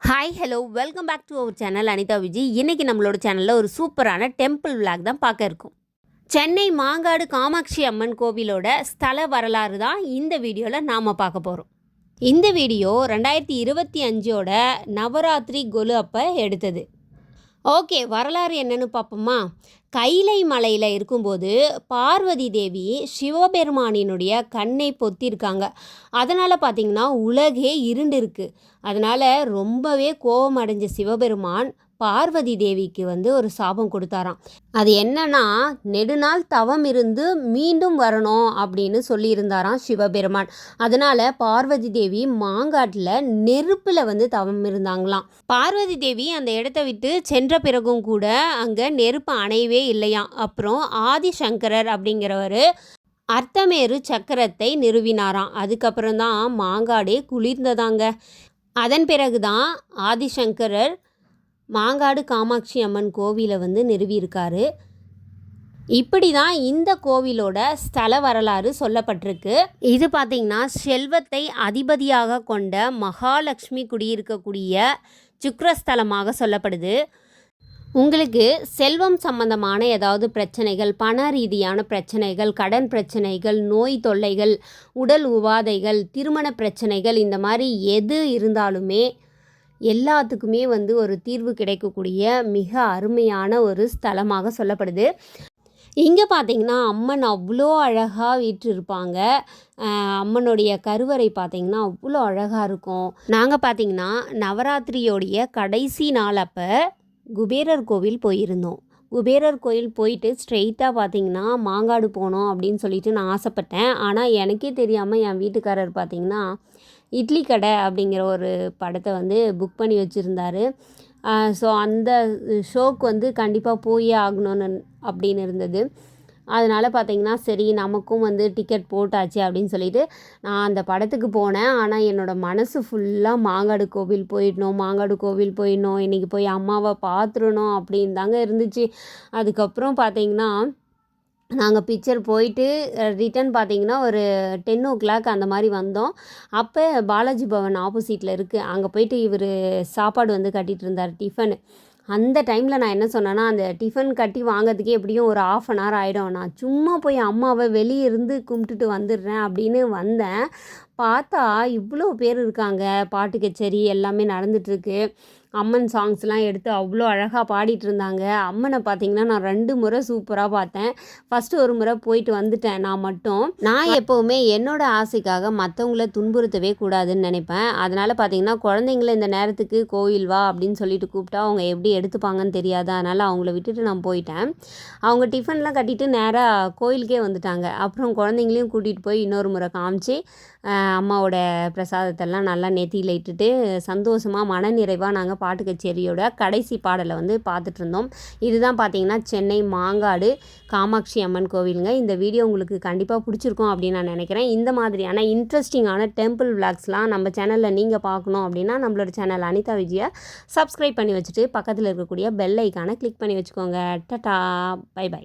Hi hello welcome back to our channel Anitha Vijay இன்றைக்கி நம்மளோட சேனலில் ஒரு சூப்பரான டெம்பிள் விளாக் தான் பார்க்க இருக்கும். சென்னை மாங்காடு காமாட்சி அம்மன் கோவிலோட ஸ்தல வரலாறு தான் இந்த வீடியோவில் நாம் பார்க்க போகிறோம் இந்த வீடியோ ரெண்டாயிரத்தி இருபத்தி அஞ்சோட நவராத்திரி கொலு அப்போ எடுத்தது. ஓகே வரலாறு என்னன்னு பார்ப்போமா? கைலை மலையில் இருக்கும்போது பார்வதி தேவி சிவபெருமானினுடைய கண்ணை பொத்திருக்காங்க. அதனால் பார்த்திங்கன்னா உலகே இருண்டு இருக்குது அதனால் ரொம்பவே கோபம் அடைஞ்ச சிவபெருமான் பார்வதி தேவிக்கு வந்து ஒரு சாபம் கொடுத்தாராம். அது என்னன்னா நெடுநாள் தவம் இருந்து மீண்டும் வரணும் அப்படின்னு சொல்லியிருந்தாராம் சிவபெருமான். அதனால பார்வதி தேவி மாங்காட்டில் நெருப்பில் வந்து தவம் இருந்தாங்களாம். பார்வதி தேவி அந்த இடத்த விட்டு சென்ற பிறகும் கூட அங்கே நெருப்பு அணையவே இல்லையாம். அப்புறம் ஆதிசங்கரர் அப்படிங்கிறவர் அர்த்தமேரு சக்கரத்தை நிறுவினாராம். அதுக்கப்புறம் தான் மாங்காடே குளிர்ந்ததாங்க. அதன் பிறகு தான் ஆதிசங்கரர் மாங்காடு காமாட்சி அம்மன் கோவிலை வந்து நிறுவியிருக்காரு. இப்படி தான் இந்த கோவிலோட ஸ்தல வரலாறு சொல்லப்பட்டிருக்கு. இது பார்த்திங்கன்னா செல்வத்தை அதிபதியாக கொண்ட மகாலட்சுமி குடியிருக்கக்கூடிய சுக்ரஸ்தலமாக சொல்லப்படுது. உங்களுக்கு செல்வம் சம்பந்தமான ஏதாவது பிரச்சனைகள் பண ரீதியான பிரச்சனைகள் கடன் பிரச்சனைகள் நோய் தொல்லைகள் உடல் உபாதைகள் திருமண பிரச்சனைகள் இந்த மாதிரி எது இருந்தாலுமே எல்லாத்துக்குமே வந்து ஒரு தீர்வு கிடைக்கக்கூடிய மிக அருமையான ஒரு ஸ்தலமாக சொல்லப்படுது. இங்கே பார்த்தீங்கன்னா அம்மன் அவ்வளோ அழகாக வீற்றிருப்பாங்க. அம்மனுடைய கருவறை பார்த்திங்கன்னா அவ்வளோ அழகாக இருக்கும். நாங்கள் பார்த்தீங்கன்னா நவராத்திரியோடைய கடைசி நாள் அப்போ குபேரர் கோவில் போயிருந்தோம். குபேரர் கோயில் போயிட்டு ஸ்ட்ரெயிட்டாக பார்த்தீங்கன்னா மாங்காடு போனோம் அப்படின்னு சொல்லிட்டு நான் ஆசைப்பட்டேன். ஆனால் எனக்கே தெரியாமல் என் வீட்டுக்காரர் பார்த்தீங்கன்னா இட்லி கடை அப்படிங்கிற ஒரு படத்தை வந்து புக் பண்ணி வச்சுருந்தாரு. ஸோ அந்த ஷோக்கு வந்து கண்டிப்பாக போயே ஆகணும்னு அப்படின்னு இருந்தது. அதனால் பார்த்தீங்கன்னா சரி நமக்கும் வந்து டிக்கெட் போட்டாச்சு அப்படின்னு சொல்லிட்டு நான் அந்த படத்துக்கு போனேன். ஆனால் என்னோடய மனசு ஃபுல்லாக மாங்காடு கோவில் போயிடணும் மாங்காடு கோவில் போயிடணும் இன்றைக்கி போய் அம்மாவை பார்த்துடணும் அப்படின்னு தாங்க இருந்துச்சு. அதுக்கப்புறம் பார்த்தீங்கன்னா நாங்கள் பிக்சர் போயிட்டு ரிட்டன் பார்த்தீங்கன்னா ஒரு டென் ஓ கிளாக் அந்த மாதிரி வந்தோம். அப்போ பாலாஜி பவன் ஆப்போசிட்டில் இருக்குது அங்கே போயிட்டு இவர் சாப்பாடு வந்து கட்டிகிட்டு இருந்தார் டிஃபனு அந்த டைமில் நான் என்ன சொன்னேன்னா அந்த டிஃபன் கட்டி வாங்கிறதுக்கே எப்படியும் ஒரு ஆஃப் அன் ஹவர் ஆகிடும் நான் சும்மா போய் அம்மாவை வெளியே இருந்து கும்பிட்டுட்டு வந்துடுறேன் அப்படின்னு வந்தேன். பார்த்தா இவ்வளோ பேர் இருக்காங்க. பாட்டு கச்சேரி எல்லாமே நடந்துகிட்ருக்கு அம்மன் சாங்ஸ்லாம் எடுத்து அவ்வளோ அழகாக பாடிட்டு இருந்தாங்க. அம்மனை பார்த்தீங்கன்னா நான் ரெண்டு முறை சூப்பராக பார்த்தேன். ஃபஸ்ட்டு ஒரு முறை போயிட்டு வந்துட்டேன் நான் மட்டும். நான் எப்போவுமே என்னோடய ஆசைக்காக மற்றவங்கள துன்புறுத்தவே கூடாதுன்னு நினைப்பேன். அதனால் பார்த்தீங்கன்னா குழந்தைங்கள இந்த நேரத்துக்கு கோயில் வா அப்படின்னு சொல்லிட்டு கூப்பிட்டா அவங்க எப்படி எடுத்துப்பாங்கன்னு தெரியாது. அதனால் அவங்கள விட்டுட்டு நான் போயிட்டேன். அவங்க டிஃபன்லாம் கட்டிட்டு நேராக கோயிலுக்கே வந்துட்டாங்க. அப்புறம் குழந்தைங்களையும் கூட்டிகிட்டு போய் இன்னொரு முறை காமிச்சு அம்மாவோட பிரசாதத்தெல்லாம் நல்லா நெத்தியில் இட்டுட்டு சந்தோஷமாக மனநிறைவாக நாங்கள் பாட்டு கச்சேரியோட கடைசி பாடலை வந்து பார்த்துட்டு இருந்தோம் இதுதான் பார்த்தீங்கன்னா சென்னை மாங்காடு காமாட்சி அம்மன் கோவிலுங்க. இந்த வீடியோ உங்களுக்கு கண்டிப்பாக பிடிச்சிருக்கும் அப்படின்னு நான் நினைக்கிறேன். இந்த மாதிரியான இன்ட்ரெஸ்டிங்கான டெம்பிள் விளாக்ஸ்லாம் நம்ம சேனலில் நீங்கள் பார்க்கணும் அப்படின்னா நம்மளோட சேனல் அனிதா விஜயை சப்ஸ்கிரைப் பண்ணி வச்சுட்டு பக்கத்தில் இருக்கக்கூடிய பெல் ஐக்கானை கிளிக் பண்ணி வச்சுக்கோங்க. Ta-ta by by